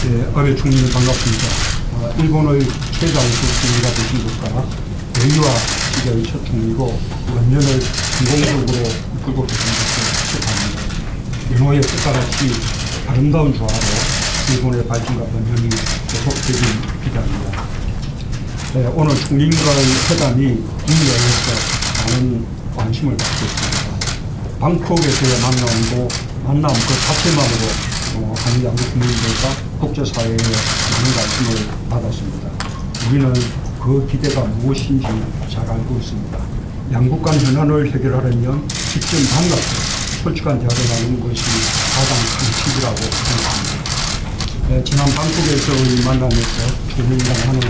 아베 총리님 반갑습니다. 어, 일본의 최장수 총리가 되신 국가 외유와 시대의 첫 총리고 원년을 성공적으로 이끌고 계신 것을 축하합니다. 연호의 뜻같이 아름다운 조화로 일본의 발전과 번영이 계속되길 기대합니다. 네, 오늘 총리과의 회담이 이여에서 많은 관심을 받고 있습니다. 방콕에서의 만남도 만남 그 자체만으로 어, 한일 양국 국민들과 국제사회에 많은 관심을 받았습니다. 우리는 그 기대가 무엇인지 잘 알고 있습니다. 양국 간 현안을 해결하려면 직접 만나서 솔직한 대화를 나누는 것이 가장 큰 팁이라고 생각합니다. 네, 지난 방콕에서의 만남에서 총리랑 하는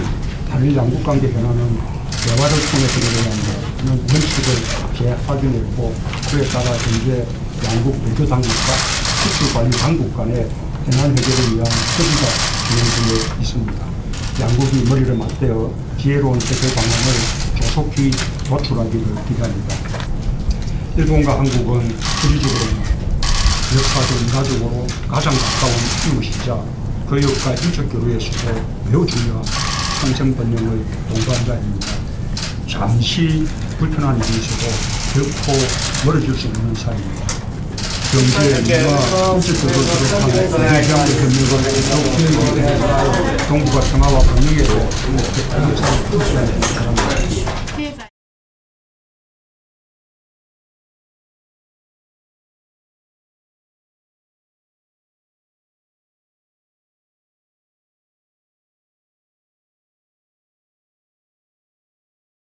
한일 양국 관계 현안은 대화를 통해 해결해야 한다는 원칙을 재확인했고 그에 따라 현재 양국 외교 당국과 관리 당국 간의 현안 해결을 위한 협의가 진행 중에 있습니다. 양국이 머리를 맞대어 지혜로운 해결 방안을 조속히 도출하기를 기대합니다. 일본과 한국은 지리적으로 역사적 문화적으로 가장 가까운 이웃이자 교육과 인적 교류에서도 매우 중요한 평생 번영의 동반자입니다. 잠시 불편한 일이 있어도 결코 멀어질 수 없는 사이입니다. 경제, 문화, 인적 교류를 비롯한 대지양의 협력을 되면 동북아 평화와 번영에 대해 사회를 구성하는 사람입니다.